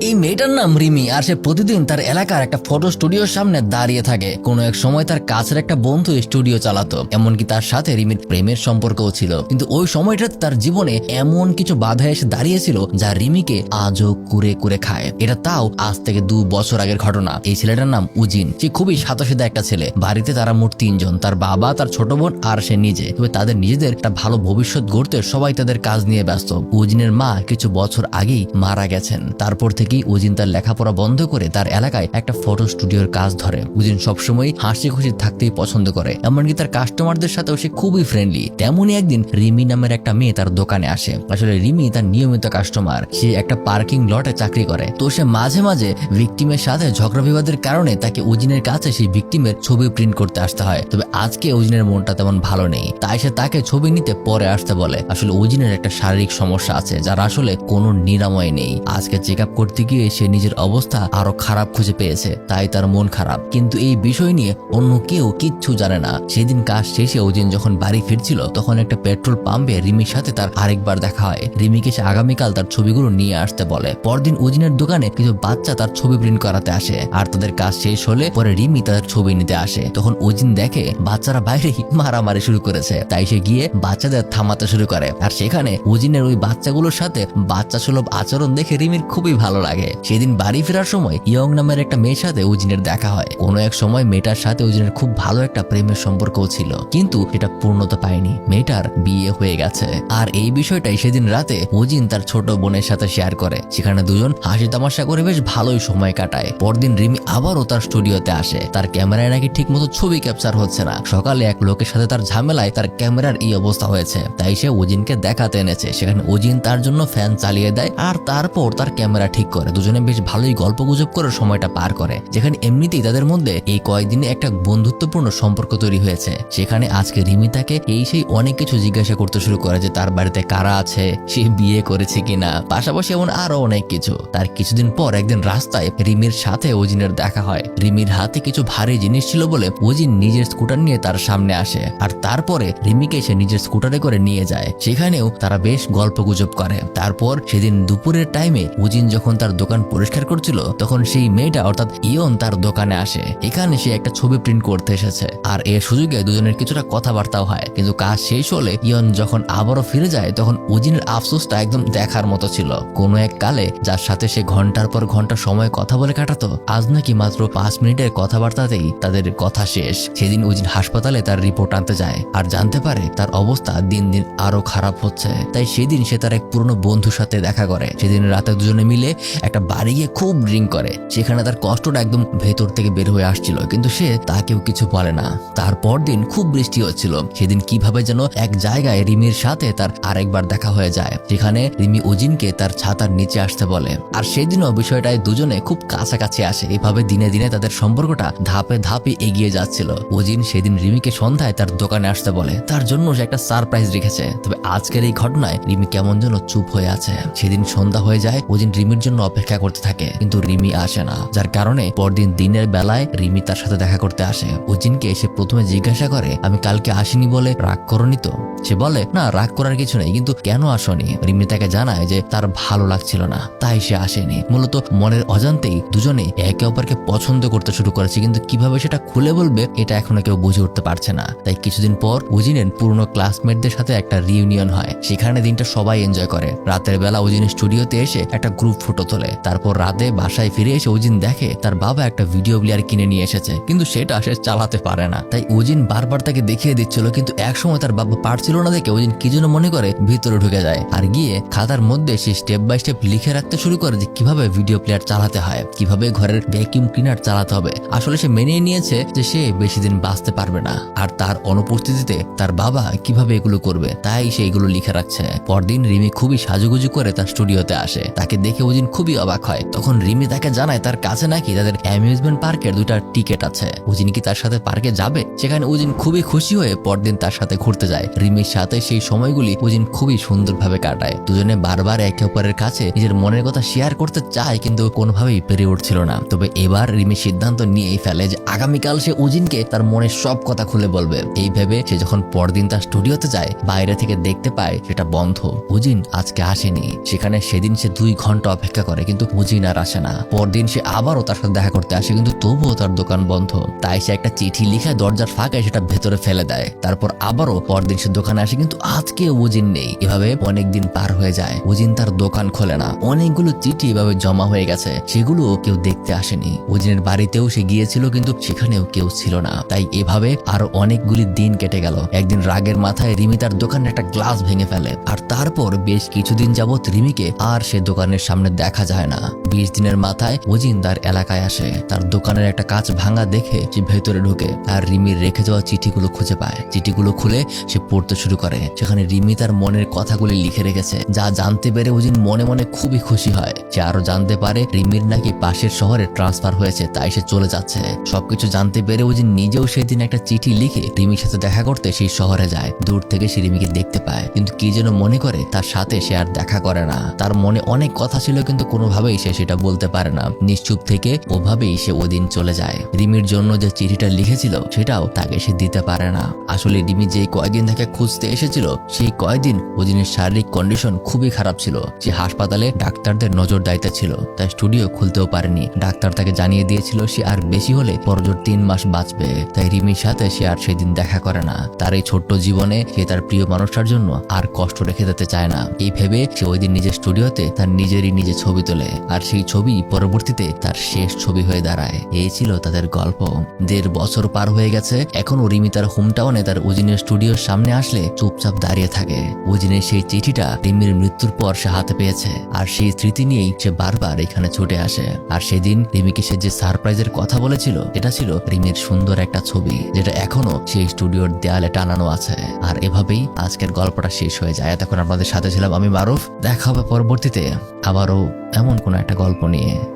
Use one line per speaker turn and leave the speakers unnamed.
এই মেয়েটার নাম রিমি, আর সে প্রতিদিন তার এলাকার একটা ফটো স্টুডিওর সামনে দাঁড়িয়ে থাকে। কোনো এক সময় তার কাছের একটা বন্ধু স্টুডিও চালাতো, এমনকি তার সাথে রিমির প্রেমের সম্পর্কও ছিল। কিন্তু ওই সময়টা তার জীবনে এমন কিছু বাধা এসে দাঁড়িয়েছিল, যা রিমিকে আজও কুরে কুরে খায়। এটা তাও আজ থেকে দু বছর আগের ঘটনা। এই ছেলেটার নাম উজিন। সে খুবই সাদাসিধা একটা ছেলে। বাড়িতে তারা মোট তিনজন, তার বাবা, তার ছোট বোন, আর সে নিজে। তবে তাদের নিজেদের একটা ভালো ভবিষ্যৎ গড়তে সবাই তাদের কাজ নিয়ে ব্যস্ত। উজিনের মা কিছু বছর আগেই মারা গেছেন। তারপর থেকেই উজিন তার লেখাপড়া বন্ধ করে তার এলাকায় একটা ফটো স্টুডিওর কাজ ধরে। উজিন সবসময় হাসি খুশি থাকতেই পছন্দ করে, এমনকি তার কাস্টমারদের সাথেও সে খুবই ফ্রেন্ডলি তেমনই একদিন রিমি নামের একটা মেয়ে তার দোকানে আসে। আসলে রিমি তার নিয়মিত কাস্টমার সে একটা পার্কিং লটে চাকরি করে। তো সে মাঝে মাঝে ভিকটিমের সাথে ঝগড়া বিবাদের কারণে তাকে উজিনের কাছে সেই ভিকটিমের ছবি প্রিন্ট করতে আসতে হয়। তবে আজকে উজিনের মনটা তেমন ভালো নেই। তাই সে তাকে ছবি নিতে পরে আসতে বলে। আসলে উজিনের একটা শারীরিক সমস্যা আছে, যার আসলে কোনো নিরাময় নেই। আজকে চেক আপ করতে গিয়ে সে নিজের অবস্থা আরও খারাপ খুঁজে পেয়েছে, তাই তার মন খারাপ। কিন্তু এই বিষয় নিয়ে অন্য কেউ কিচ্ছু জানে না। সেদিন কাজ শেষে উজিন যখন বাড়ি ফিরছিল, তখন একটা পেট্রোল পাম্পে রিমির সাথে তার আরেকবার দেখা হয়। রিমিকে সে আগামীকাল তার ছবিগুলো নিয়ে আসতে বলে। পরদিন উজিনের দোকানে কিছু বাচ্চা তার ছবি প্রিন্ট করাতে আসে, আর তাদের কাজ শেষ হলে পরে রিমি তাদের ছবি নিতে আসে। তখন উজিন দেখে বাচ্চারা বাইরে মারামারি শুরু করেছে, তাই সে গিয়ে বাচ্চাদের থামাতে শুরু করে। আর সেখানে উজিনের ওই বাচ্চাগুলোর সাথে বাচ্চা সুলভ আচরণ দেখে রিমির খুবই ভালো লাগে। সেদিন বাড়ি ফেরার সময় ইয়ং নামের একটা মেয়ের সাথে উজিনের দেখা হয়। কোনো এক সময় মেয়েটার সাথে উজিনের খুব ভালো একটা প্রেমের সম্পর্কও ছিল, কিন্তু এটা পূর্ণতা পায়নি। মেয়েটার বিয়ে হয়ে গেছে। আর এই বিষয়টাই সেদিন রাতে উজিন তার ছোট বোনের সাথে শেয়ার করে। সেখানে দুজন হাসি তামাশা করে বেশ ভালোই সময় কাটায়। পরদিন রিমি আবারও তার স্টুডিওতে আসে। তার ক্যামেরায় নাকি ঠিক মতো ছবি ক্যাপচার হচ্ছে না। সকালে এক লোকের সাথে তার ঝামেলায় তার ক্যামেরার এই অবস্থা হয়েছে। তাই সে উজিনকে দেখাতে এনেছে। সেখানে উজিন তার জন্য ফ্যান চালিয়ে দেয় আর তারপর তার ক্যামেরা ঠিক করে। দুজনে বেশ ভালোই গল্প গুজব করে সময়টা পার করে। যেখানে এমনিতেই তাদের মধ্যে এই কয়েকদিনে একটা বন্ধুত্বপূর্ণ সম্পর্ক তৈরি হয়েছে। সেখানে আজকে রিমি তাকে এই সেই অনেক কিছু জিজ্ঞাসা করতে শুরু করে যে তার বাড়িতে কারা আছে, সে বিয়ে করেছে কিনা। পাশাপাশি এমন আরও অনেক কিছু। তার কিছুদিন পর একদিন রাস্তায় রিমির সাথে ওজিনের দেখা হয়। রিমির হাতে কিছু ভারী জিনিস ছিল বলে ওজিন নিজের স্কুটার নিয়ে তার সামনে আসে। আর তারপরে রিমিকে সে নিজের স্কুটারে করে নিয়ে যায়। সেখানেও তারা বেশ গল্প গুজব করে। তারপর সেদিন দুপুরের টাইমে উজিন যখন তার দোকান পরিষ্কার করছিল, তখন সেই মেয়েটা অর্থাৎ ইয়ন তার দোকানে আসে। এখানে সে একটা ছবি প্রিন্ট করতে এসেছে। আর এর সুযোগে দুজনের কিছুটা কথাবার্তাও হয়। কিন্তু কাজ শেষ হলে ইয়ন যখন আবারও ফিরে যায়, তখন উজিনের আফসোসটা একদম দেখার মতো ছিল। কোনো এক কালে যার সাথে সে ঘণ্টার পর ঘণ্টা সময় কথা বলে কাটাতো, আজ নাকি মাত্র পাঁচ মিনিটের কথাবার্তাতেই তাদের কথা শেষ। সেদিন উজিন হাসপাতালে তার রিপোর্ট আনতে যায়। আর জানতে পারে তার অবস্থা দিন দিন আরও খারাপ হচ্ছে। তাই সেদিন সে তার এক পুরনো বন্ধুর সাথে দেখা করে। সেদিন রাতে দুজনে মিলে একটা বাড়ি গিয়ে খুব ড্রিঙ্ক করে সেখানে তার কষ্টটা একদম ভেতর থেকে বের হয়ে আসছিল, কিন্তু সে তা কেউ কিছু বলে না। তারপর দিন খুব বৃষ্টি হচ্ছিল। সেদিন কীভাবে যেন এক জায়গায় রিমির সাথে তার আরেকবার দেখা হয়ে যায় সেখানে রিমি উজিনকে তার ছাতার নিচে আসতে বলে। আর সেদিনও বিষয়টায় দুজনে খুব কাছাকাছি আসে। এভাবে দিনে দিনে তাদের সম্পর্কটা ধাপে ধাপে এগিয়ে যাচ্ছিল। ওজিন সেদিন রিমিকে সন্ধ্যায় তার দোকানে আসতে বলে। তার জন্য সে একটা সারপ্রাইজ রেখেছে। তবে আজকের এই ঘটনায় রিমি কেমন যেন চুপ হয়ে আছে। সেদিন সন্ধ্যা হয়ে যায়, উজিন রিমির জন্য অপেক্ষা করতে থাকে, কিন্তু রিমি আসে না। যার কারণে পরদিন দিনের বেলায় রিমি তার সাথে দেখা করতে আসে। উজিনকে এসে প্রথমে জিজ্ঞাসা করে, আমি কালকে আসিনি বলে রাগ করনি তো? সে বলে, না, রাগ করার কিছু নেই, কিন্তু কেন আসনি? রিমি তাকে জানায় যে তার ভালো লাগছিল না, তাই সে আসেনি। মূলত মনের অজান্তেই দুজনে একে অপরকে পছন্দ করতে শুরু করেছে, কিন্তু কীভাবে সেটা খুলে বলবে, এটা এখনও কেউ বুঝে উঠতে পারছে না। তাই কিছুদিন পর উজিনের পুরনো ক্লাসমেটদের সাথে একটা রিউনিয়ন হয়, সেখানে দিনটা সবাই এনজয় করে। রাতের বেলা উজিনের স্টুডিওতে এসে একটা গ্রুপ ফটো তোলে তারপর রাতে বাসায় ফিরে এসে উজিন দেখে তার বাবা একটা ভিডিও প্লেয়ার কিনে নিয়ে এসেছে। কিন্তু সেটা সে চালাতে পারে না। তাই উজিন বারবার তাকে দেখিয়ে দিচ্ছিল, কিন্তু একসময় তার বাবা পারছিল না দেখে উজিন কি যেন মনে করে ভিতরে ঢুকে যায়। আর গিয়ে খাতার মধ্যে সে স্টেপ বাই স্টেপ লিখে রাখতে শুরু করে যে কীভাবে ভিডিও প্লেয়ার চালাতে হয়, কীভাবে ঘরের ভ্যাকিউম ক্লিনার চালাতে হবে। আসলে সে মেনে নিয়েছে যে সে বেশি দিন বাঁচতে পারবে না। আর তার অনুপস্থিতিতে তার বাবা কীভাবে এগুলো করবে, তাই সে এগুলো লিখে রাখছে। পরদিন রিমি খুবই সাজুগুজু করে তার স্টুডিওতে আসে। তাকে দেখে উজিন খুবই অবাক হয়। তখন রিমি তাকে জানায় তার কাছে নাকি তাদের অ্যামিউজমেন্ট পার্কের দুইটা টিকিট আছে। উজিন কি তার সাথে পার্কে যাবে? সেখানে উজিন খুবই খুশি হয়ে পরদিন তার সাথে ঘুরতে যায়। রিমির সাথে সেই সময়গুলি উজিন খুবই সুন্দরভাবে কাটায়। দুজনে বারবার একে অপরের কাছে নিজের মনের কথা শেয়ার করতে চায়, কিন্তু কোনোভাবেই পেরে উঠছিল না। তবে এবার রিমি সিদ্ধান্ত নিয়েই ফেলে যে আগামীকাল সে উজিনকে তার মনের সব কথা খুলে বলবে। এই ভেবে সে যখন পরদিন তার স্টুডিওতে যায়, বাইরে থেকে দেখতে পায় সেটা বন্ধ। উজিন আজকে আসেনি। সেখানে সেদিন সে দুই ঘণ্টা অপেক্ষা করে, কিন্তু উজিন আর আসে না পরদিন সে আবারও তার সাথে দেখা করতে আসে, কিন্তু তবুও তার দোকান বন্ধ। তাই সে একটা চিঠি লিখে দরজার ফাঁকায় সেটা ভেতরে ফেলে দেয়। তারপর আবারও পরদিন সে দোকানে আসে, কিন্তু আজকে উজিন নেই। এভাবে অনেক দিন পার হয়ে যায়। উজিন তার দোকান খোলে না। অনেকগুলো চিঠি এভাবে জমা হয়ে গেছে সেগুলো কেউ দেখতে আসেনি। উজিনের বাড়িতেও সে গিয়েছিল, কিন্তু সেখানেও কেউ ছিল না। তাই এভাবে আরও অনেকগুলি দিন কেটে গেল। একদিন রাগের মাথায় রিমি তার দোকানে একটা গ্লাস ভেঙে ফেলে। আর তারপর বেশ কিছুদিন যাবৎ রিমিকে আর সে দোকানের সামনে দেখা যায় না। বিশ দিনের মাথায় উজিন তার এলাকায় আসে। তার দোকানের একটা কাঁচ ভাঙা দেখে সে ভেতরে ঢুকে আর রিমির রেখে যাওয়া চিঠিগুলো খুঁজে পায়। চিঠিগুলো খুলে সে পড়তে শুরু করে। সেখানে রিমি তার মনের কথাগুলি লিখে রেখেছে। যা জানতে পেরে উজিন মনে মনে খুবই খুশি হয়। সে আরও জানতে পারে রিমির নাকি পাশের শহরে ট্রান্সফার হয়েছে, তাই সে চলে যাচ্ছে। সবকিছু জানতে পেরে উজিন নিজেও সেদিন একটা চিঠি লিখে রিমির সাথে দেখা করতে সেই শহরে যায়। দূর থেকে সে রিমিকে দেখতে পায়। কিন্তু কি যেন মনে করে তার সাথে সে আর দেখা করে না। তার মনে অনেক কথা ছিল কিন্তু কোনোভাবেই সে সেটা বলতে পারে না। নিশ্চুপ থেকে ওভাবেই সে ওদিন চলে যায়। রিমির জন্য যে চিঠিটা লিখেছিল, সেটাও তাকে সে দিতে পারে না। আসলে রিমি যে কয়েকদিন তাকে খুঁজতে এসেছিল, সেই কয়েকদিন ওদিনের শারীরিক কন্ডিশন খুবই খারাপ ছিল। সে হাসপাতালে ডাক্তারদের নজর দায়িত্ব ছিল, তাই স্টুডিও খুলতেও পারেনি। ডাক্তার তাকে জানিয়ে দিয়েছিল, সে আর বেশি হলে পরজোর তিন মাস বাঁচবে। তাই রিমির সাথে সে আর সেদিন দেখা করে না। তার এই ছোট্ট জীবনে সে তার প্রিয় মানুষটার জন্য আর কষ্ট রেখে দিতে চায় না। এই ভেবে সে ওই দিন নিজের স্টুডিওতে তার নিজেরই নিজে ছবি তোলে। আর সেই ছবি পরবর্তীতে তার শেষ ছবি হয়ে দাঁড়ায়। এই ছিল তাদের গল্প। দেড় বছর পার হয়ে গেছে। এখনও রিমি তার হোম টাউনে তার উজিনের স্টুডিওর সামনে আসলে চুপচাপ দাঁড়িয়ে থাকে। উজিনের সেই চিঠিটা রিমির মৃত্যুর পর সে হাতে পেয়েছে। আর সেই স্মৃতি নিয়েই সে বারবার এখানে ছুটে আসে। আর সেদিন রিমিকে সে যে সারপ্রাইজের কথা বলেছিল, এটা ছিল রিমির সুন্দর একটা ছবি, যেটা এখনও সেই স্টুডিওর দেয়ালে টানানো আছে। আর এভাবেই আজকের গল্পটা শেষ হয়ে যায়। এতক্ষণ আপনাদের সাথে ছিলাম আমি মারুফ। দেখা হবে পরবর্তীতে। আবারও এমন কোনো একটা গল্প নিয়ে।